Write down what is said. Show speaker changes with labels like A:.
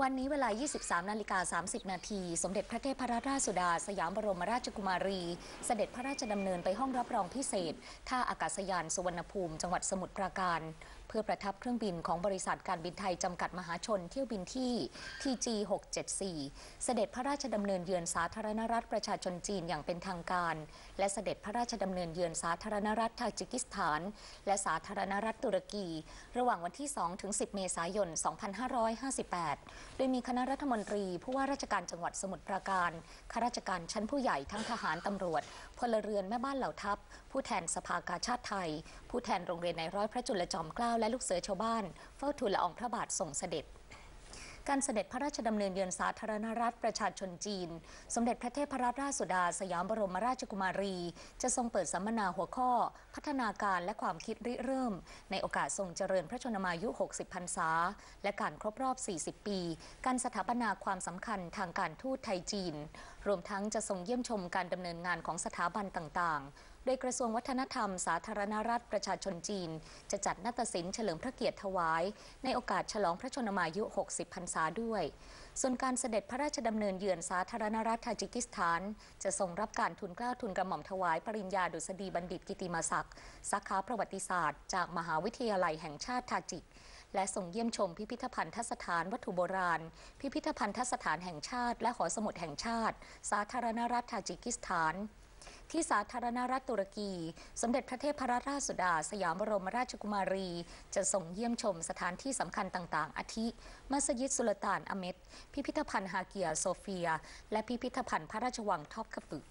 A: วันนี้เวลา 23 นาฬิกา 30 นาที สมเด็จพระเทพรัตนราชสุดา สยามบรมราชกุมารี เสด็จพระราชดำเนินไปห้องรับรองพิเศษ ท่าอากาศยานสุวรรณภูมิ จังหวัดสมุทรปราการ เพื่อประทับเครื่องบินของบริษัทการบินไทยจำกัดมหาชนเที่ยวบินที่ TG 674 เสด็จพระราชดำเนินเยือนสาธารณรัฐประชาชนจีนอย่างเป็นทางการ และเสด็จพระราชดำเนินเยือนสาธารณรัฐทาจิกิสถาน และสาธารณรัฐตุรกี ระหว่างวันที่ 2 ถึง 10 เมษายน 2558 โดยมีคณะรัฐมนตรีผู้ว่าราชการจังหวัดสมุทรปราการข้าราชการชั้นผู้ใหญ่ทั้งทหารตำรวจ พลเรือนแม่บ้านเหล่าทัพ ผู้แทนสภากาชาติไทย ผู้แทนโรงเรียนในร้อยพระจุลจอมเกล้าและลูกเสือชาวบ้านเฝ้าทูลละอองพระบาทส่งเสด็จ การเสด็จพระราชดำเนินเยือนสาธารณรัฐประชาชนจีน สมเด็จพระเทพรัตนราชสุดา สยามบรมราชกุมารี จะทรงเปิดสัมมนาหัวข้อ พัฒนาการและความคิดริเริ่ม ในโอกาสทรงเจริญพระชนมายุ 60 พรรษา และการครบรอบ 40 ปี การสถาปนาความสำคัญทางการทูตไทยจีน รวมทั้งจะทรงเยี่ยมชมการดำเนินงานของสถาบันต่างๆ ดยกระทรวงวัฒนธรรม สาธารณรัฐประชาชนจีน จะจัดนาฏศิลป์เฉลิมพระเกียรติถวาย ในโอกาสฉลองพระชนมายุ 60 พรรษาด้วย ส่วนการเสด็จพระราชดำเนินเยือนสาธารณรัฐทาจิกิสถาน จะทรงรับการทุนเกล้าทุนกระหม่อมถวาย ปริญญาดุษฎีบัณฑิตกิติมศักดิ์สาขาประวัติศาสตร์ จากมหาวิทยาลัยแห่งชาติทาจิกและส่งเยี่ยมชมพิพิธภัณฑสถานวัตถุโบราณ พิพิธภัณฑสถานแห่งชาติ และหอสมุดแห่งชาติ สาธารณรัฐทาจิกิสถาน ที่สาธารณรัฐตุรกี สมเด็จพระเทพรัตนราชสุดา สยามบรมราชกุมารี จะส่งเยี่ยมชมสถานที่สำคัญต่างๆ อาทิ มัสยิดสุลต่านอเมดพิพิธภัณฑ์ฮาเกียโซเฟีย และพิพิธภัณฑ์พระราชวังทอปกะปึก